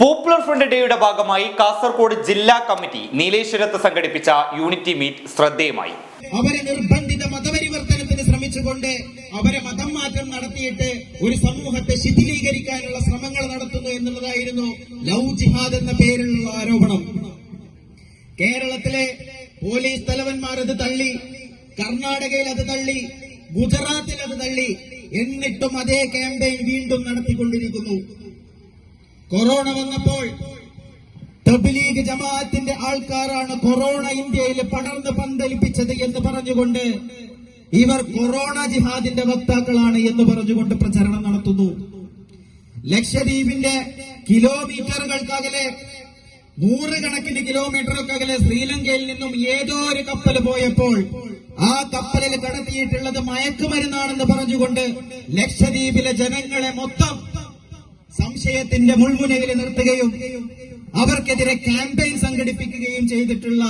Popular front ഡേയുടെ ഭാഗമായി കാസർഗോഡ് ജില്ലാ കമ്മിറ്റി നീലേശ്വരത്ത് സംഘടിപ്പിച്ച യൂണിറ്റി മീറ്റ് ശ്രദ്ധേയമായി. അവരെ നിർബന്ധിത മതപരിവർത്തനത്തിന് ശ്രമിച്ചുകൊണ്ട് അവരെ മതം മാറ്റം നടത്തിയിട്ട് ഒരു സമൂഹത്തെ ശിഥിലീകരിക്കാനുള്ള ശ്രമങ്ങൾ നടത്തുന്നു എന്നുള്ളതായിരുന്നു ലവ് ജിഹാദ് എന്ന പേരിലുള്ള ആരോപണം. കേരളത്തിലെ പോലീസ് തലവന്മാർ അത് തള്ളി കർണാടകയിൽ അത് തള്ളി ഗുജറാത്തിൽ അത് തള്ളി എന്നിട്ടും അതേ ക്യാമ്പയിൻ വീണ്ടും നടത്തിക്കൊണ്ടിരിക്കുന്നു. കൊറോണ വന്നപ്പോൾ തബ്ലീഗ് ജമാഅത്തിന്റെ ആൾക്കാരാണ് കൊറോണ ഇന്ത്യയിൽ പടർന്ന് പന്തലിപ്പിച്ചത് എന്ന് പറഞ്ഞുകൊണ്ട് ഇവർ കൊറോണ ജിഹാദിന്റെ വക്താക്കളാണ് എന്ന് പറഞ്ഞുകൊണ്ട് പ്രചരണം നടത്തുന്നു. ലക്ഷദ്വീപിന്റെ കിലോമീറ്ററുകൾക്കകലെ നൂറുകണക്കിന് കിലോമീറ്ററുകൾക്കകലെ ശ്രീലങ്കയിൽ നിന്നും ഏതോ ഒരു കപ്പൽ പോയപ്പോൾ ആ കപ്പലിൽ കടത്തിയിട്ടുള്ളത് മയക്കുമരുന്നാണെന്ന് പറഞ്ഞുകൊണ്ട് ലക്ഷദ്വീപിലെ ജനങ്ങളെ മൊത്തം സംശയത്തിന്റെ മുൾമുനയിൽ നിർത്തുകയും അവർക്കെതിരെ ക്യാമ്പയിൻ സംഘടിപ്പിക്കുകയും ചെയ്തിട്ടുള്ള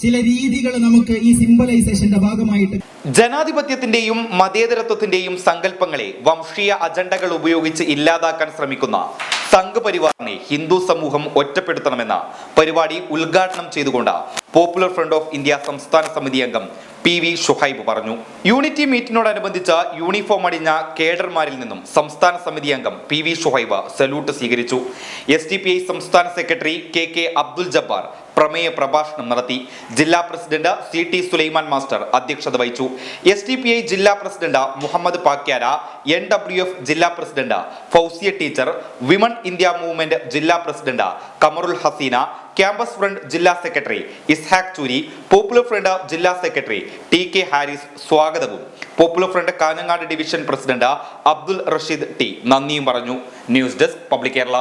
ചില രീതികൾ നമുക്ക് ഈ സിംബലൈസേഷന്റെ ഭാഗമായിട്ട് ജനാധിപത്യത്തിന്റെയും മതേതരത്വത്തിന്റെയും സങ്കല്പങ്ങളെ വംശീയ അജണ്ടകൾ ഉപയോഗിച്ച് ഇല്ലാതാക്കാൻ ശ്രമിക്കുന്ന സംഘ് പരിവാറിനെ ഹിന്ദു സമൂഹം ഒറ്റപ്പെടുത്തണമെന്ന പരിപാടി ഉദ്ഘാടനം ചെയ്തുകൊണ്ട് പോപ്പുലർ ഫ്രണ്ട് ഓഫ് ഇന്ത്യ സംസ്ഥാന സമിതി അംഗം പി വി ഷുഹൈബ് പറഞ്ഞു. യൂണിറ്റി മീറ്റിനോടനുബന്ധിച്ച് യൂണിഫോം അണിഞ്ഞ കേഡർമാരിൽ നിന്നും സംസ്ഥാന സമിതി അംഗം പി വി ഷുഹൈബ് സല്യൂട്ട് സ്വീകരിച്ചു. എസ് ഡി പി ഐ സംസ്ഥാന secretary K K Abdul Jabbar പ്രമേയ പ്രഭാഷണം നടത്തി. ജില്ലാ president C T Sulaiman master അധ്യക്ഷത വഹിച്ചു. എസ് ഡി പി ഐ ജില്ലാ president Muhammad Pakyara N W F ജില്ലാ president Fousiya teacher Women India Movement ജില്ലാ president Kamarul Haseena Campus Front ജില്ലാ secretary Ishaq Choori Popular Front ജില്ലാ secretary T K Haris സ്വാഗതവും. Popular Front Kanhangad division president Abdul Rasheed T. നന്ദിയും പറഞ്ഞു. News desk public Kerala.